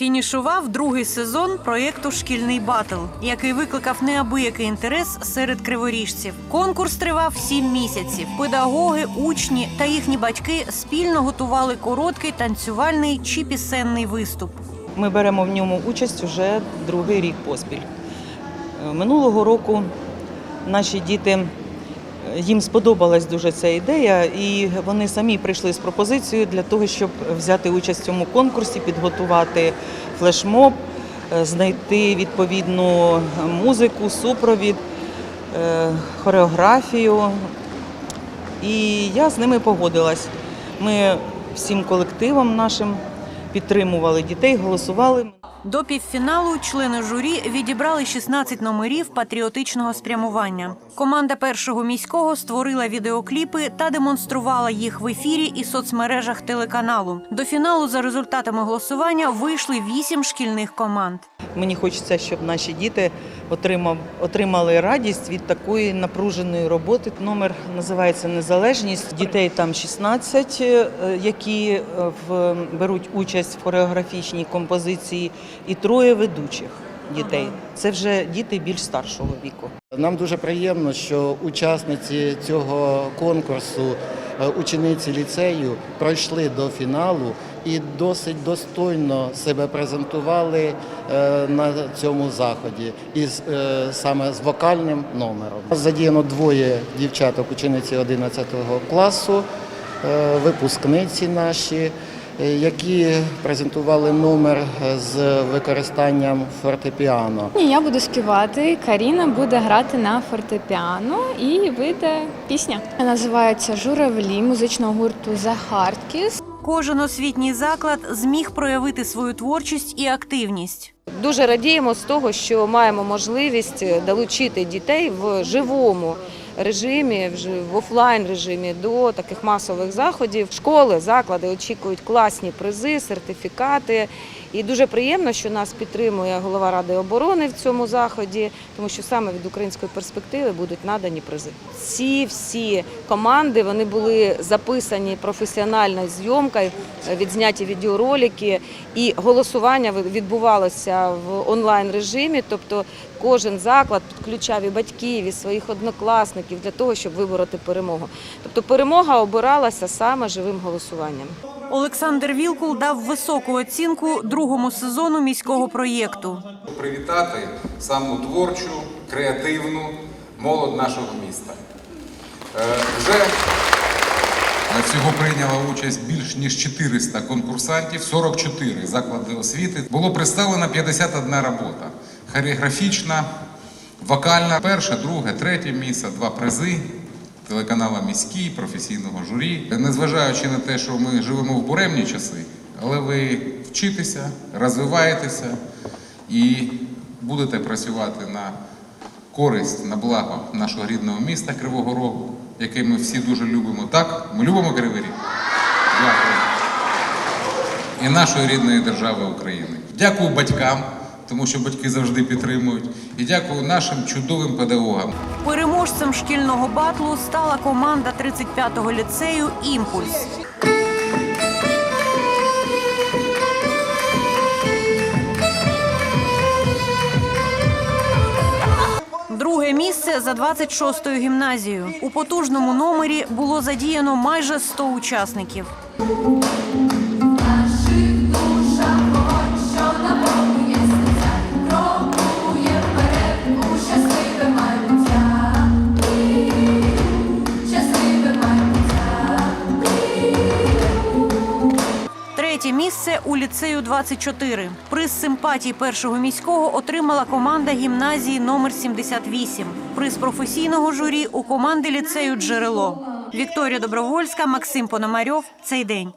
Фінішував другий сезон проєкту Шкільний батл, який викликав неабиякий інтерес серед криворіжців. Конкурс тривав сім місяців. Педагоги, учні та їхні батьки спільно готували короткий танцювальний чи пісенний виступ. Ми беремо в ньому участь уже другий рік поспіль. Е, Минулого року наші діти їм сподобалась дуже ця ідея, і вони самі прийшли з пропозицією для того, щоб взяти участь в цьому конкурсі, підготувати флешмоб, е, знайти відповідну музику, супровід, е, хореографію. І я з ними погодилась. Ми всім колективом нашим підтримували дітей, голосували. До півфіналу члени журі відібрали 16 номерів патріотичного спрямування. Команда першого міського створила відеокліпи та демонструвала їх в ефірі і соцмережах телеканалу. До фіналу за результатами голосування вийшли вісім шкільних команд. Мені хочеться, щоб наші діти отримав, отримали радість від такої напруженої роботи. Номер називається Незалежність. Дітей там 16, е, які е, беруть участь в хореографічній композиції, і троє ведучих дітей. Це вже діти більш старшого віку. Нам дуже приємно, що учасниці цього конкурсу, е, учениці ліцею, пройшли до фіналу і досить достойно себе презентували е, на цьому заході, із е, саме з вокальним номером. Задіяно двоє дівчаток, учениці 11 класу, випускниці наші. Е, Які презентували номер е, з використанням фортепіано. Ні, Я буду співати. Каріна буде грати на фортепіано і вийде пісня. Називається Журавлі музичного гурту The Hard Кожен освітній заклад зміг проявити свою творчість і активність. Дуже радіємо з того, що маємо можливість долучити дітей в живому режимі, в в офлайн режимі до таких масових заходів. Школи, заклади очікують класні призи, сертифікати. І дуже приємно, що нас підтримує голова ради оборони в цьому заході, тому що саме від української перспективи будуть надані призи. Ці всі команди вони були записані професіональною зйомкою, відзняті відеоролики, і голосування відбувалося в онлайн режимі. Тобто кожен заклад підключав і батьків, і своїх однокласників для того, щоб вибороти перемогу. Тобто перемога обиралася саме живим голосуванням. Олександр Вілкул дав високу оцінку другому сезону міського проєкту. привітати саму творчу, креативну молодь нашого міста. Е, Вже Всього прийняло участь більш ніж 400 конкурсантів, 44 заклади освіти. Було представлено 51 робота. Хореографічна, вокальна, перше, друге, третє місце, два призи телеканала міський, професійного журі. Незважаючи на те, що ми живемо в буремні часи, але ви вчитеся, розвиваєтеся і будете працювати на користь, на благо нашого рідного міста Кривого Рогу, яке ми всі дуже любимо. Так, ми любимо Кривий Ріг. Дякую. І нашої рідної держави України. Дякую батькам, тому що батьки завжди підтримують. І дякую нашим чудовим педагогам. Переможцем шкільного батлу стала команда 35-го ліцею Імпульс. Друге місце за 26-ю гімназією. У потужному номері було задіяно майже 100 учасників. Третє місце у ліцею 24. Приз симпатій першого міського отримала команда гімназії номер 78. Приз професійного журі у команди ліцею Джерело. Вікторія Добровольська, Максим Пономарьов. Цей день.